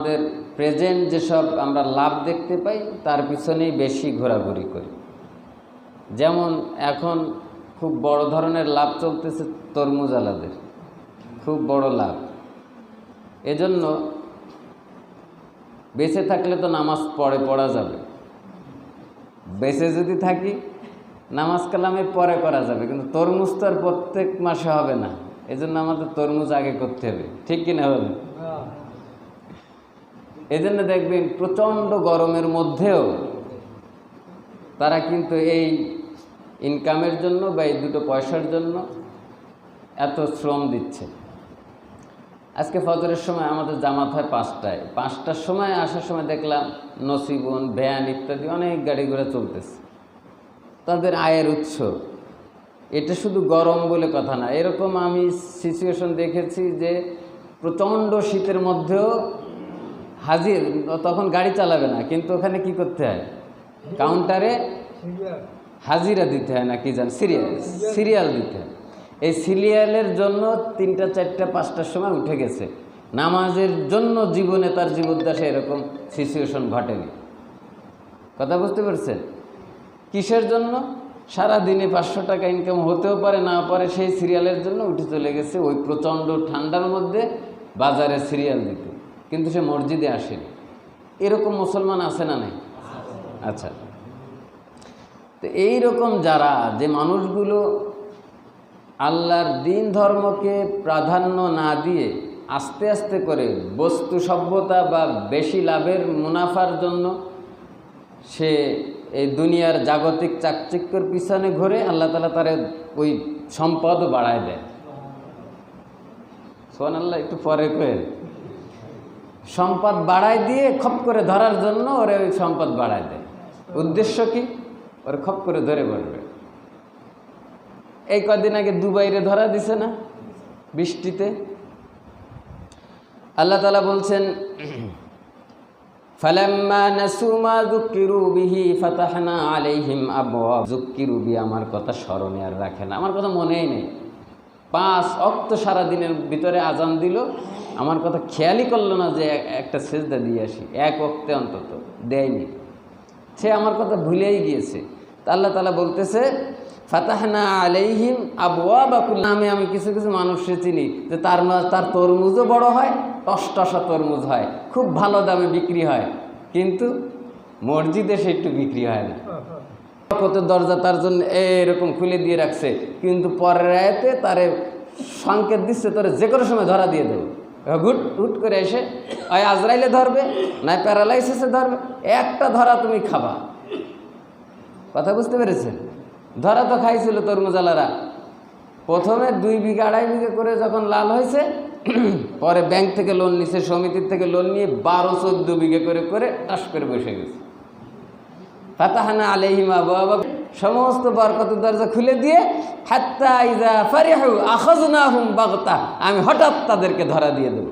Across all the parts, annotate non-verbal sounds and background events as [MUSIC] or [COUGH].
আমাদের প্রেজেন্ট যেসব আমরা লাভ দেখতে পাই, তার পিছনেই বেশি ঘোরাঘুরি করি। যেমন এখন খুব বড় ধরনের লাভ চলতেছে তরমুজ আলাদের। খুব বড় লাভ। এজন্য বেঁচে থাকলে তো নামাজ পড়ে পড়া যাবে। বেঁচে যদি থাকি, নামাজ কালামে পরে করা যাবে, কিন্তু তরমুজ তো আর প্রত্যেক মাসে হবে না। এজন্য আমাদের তরমুজ আগে করতে হবে। ঠিক কিনা বলেন? এই জন্য দেখবেন প্রচণ্ড গরমের মধ্যেও তারা কিন্তু এই ইনকামের জন্য বা এই দুটো পয়সার জন্য এত শ্রম দিচ্ছে। আজকে ফজরের সময় আমাদের জামাত হয় পাঁচটায়। পাঁচটার সময় আসার সময় দেখলাম নসিবন, ভ্যান ইত্যাদি অনেক গাড়ি ঘোড়া চলতেছে। তাদের আয়ের উৎস। এটা শুধু গরম বলে কথা না। এরকম আমি সিচুয়েশন দেখেছি যে প্রচণ্ড শীতের মধ্যেও হাজির, তখন গাড়ি চালাবে না, কিন্তু ওখানে কি করতে হয়? কাউন্টারে হাজিরা দিতে হয় না, কি জান, সিরিয়াল সিরিয়াল দিতে হয়। এই সিরিয়ালের জন্য তিনটা, চারটা, পাঁচটার সময় উঠে গেছে। নামাজের জন্য জীবনে তার জীবদ্দাসে এরকম সিচুয়েশন ঘটেনি। কথা বুঝতে পারছেন? কিসের জন্য? সারা দিনে পাঁচশো টাকা ইনকাম হতেও পারে, না পারে, সেই সিরিয়ালের জন্য উঠে চলে গেছে ওই প্রচণ্ড ঠান্ডার মধ্যে বাজারে সিরিয়াল দিতে। কিন্তু সে মসজিদে আসেনি। এরকম মুসলমান আছে না নাই? আচ্ছা। তো এই রকম যারা, যে মানুষগুলো আল্লাহর দিন ধর্মকে প্রাধান্য না দিয়ে আস্তে আস্তে করে বস্তু সভ্যতা বা বেশি লাভের মুনাফার জন্য সে এই দুনিয়ার জাগতিক চাকচিক্যর পিছনে ঘুরে আল্লাহ তালা তার ওই সম্পদও বাড়ায় দেয়। সোহান আল্লাহ একটু পরে কয়ে সম্পদ বাড়ায় দিয়ে খপ করে ধরার জন্য ওরে ওই সম্পদ বাড়ায় দেয়। উদ্দেশ্য কি? ওর খপ করে ধরে বলবে। এই কদিন আগে দুবাইরে ধরা দিছে না? বৃষ্টিতে। আল্লাহ তালা বলছেন আমার কথা স্মরণে আর রাখে না। আমার কথা মনেই নেই। পাঁচ অক্ত সারা দিনের ভিতরে আজান দিল। আমার কথা খেয়ালই করল না যে একটা সেজদা দিয়ে আসি। এক অক্তে অন্তত, দেয়নি। সে আমার কথা ভুলেই গিয়েছে। তা আল্লাহ তালা বলতেছে, ফাতাহনা আলাইহিম আবুয়া বাকুল নামে আমি কিছু কিছু মানুষকে চিনি যে তার তার তরমুজও বড় হয় টসটসা তরমুজ হয়, খুব ভালো দামে বিক্রি হয়। কিন্তু মসজিদে সে একটু বিক্রি হয় না। বরকতের দরজা তার জন্য এরকম খুলে দিয়ে রাখছে, কিন্তু পরের রায়তে তারে সংকেত দিচ্ছে, তোরে যে কোনো সময় ধরা দিয়ে দেবে। হুট হুট করে এসে হয় আজরাইলে ধরবে না প্যারালাইসিসে ধরবে, একটা ধরা তুমি খাবা। কথা বুঝতে পেরেছেন? ধরা তো খাইছিল তরমুজালারা প্রথমে দুই বিঘা, আড়াই বিঘা করে যখন লাল হয়েছে, [CLEARS THROAT] পরে ব্যাংক থেকে লোন নিছে, সমিতির থেকে লোন নিয়ে বারো চোদ্দ বিঘে করে করে টাস করে বসে গেছে। ফাতাহানা আলাইহিমা বাবা। সমস্ত বরকতের দরজা খুলে দিয়ে, হাত্তা ইজা আমি হঠাৎ তাদেরকে ধরা দিয়ে দেব।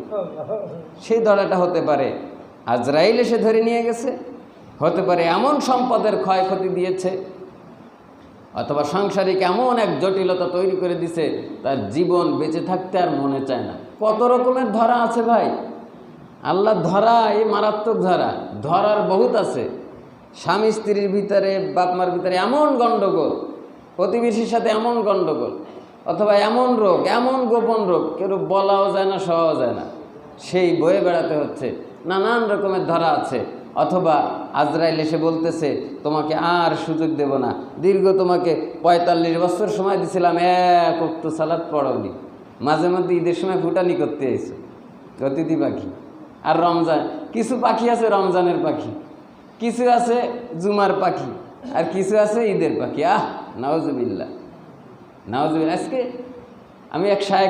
সেই ধরাটা হতে পারে আজরাইল এসে ধরে নিয়ে গেছে, হতে পারে এমন সম্পদের ক্ষয়ক্ষতি দিয়েছে, অথবা সাংসারিক এমন এক জটিলতা তৈরি করে দিছে, তার জীবন বেঁচে থাকতে আর মনে চায় না। কত রকমের ধরা আছে ভাই। আল্লাহ ধরা এই মারাত্মক ধরা। ধরার বহুত আছে। স্বামী স্ত্রীর ভিতরে, বাপ মার ভিতরে এমন গণ্ডগোল প্রতিবেশীর সাথে এমন গণ্ডগোল অথবা এমন রোগ, এমন গোপন রোগ, কেউ বলাও যায় না সহাও যায় না। সেই বয়ে বেড়াতে হচ্ছে, নানান রকমের ধরা আছে। অথবা আজরাইল এসে বলতেছে, তোমাকে আর সুযোগ দেব না। দীর্ঘ তোমাকে পঁয়তাল্লিশ বছর সময় দিছিলাম, এক অক্ত সালাদ পড়াওনি মাঝে মধ্যে ঈদের সময় ফুটানি করতে এসে। অতিথি পাখি। আর রমজান, কিছু পাখি আছে রমজানের পাখি। কিছু আছে জুমার পাখি, আর কিছু আছে ঈদের পাখি। আহ নওয়াজবিল্লা নওয়াজবিল্লা আজকে আমি এক সাহেব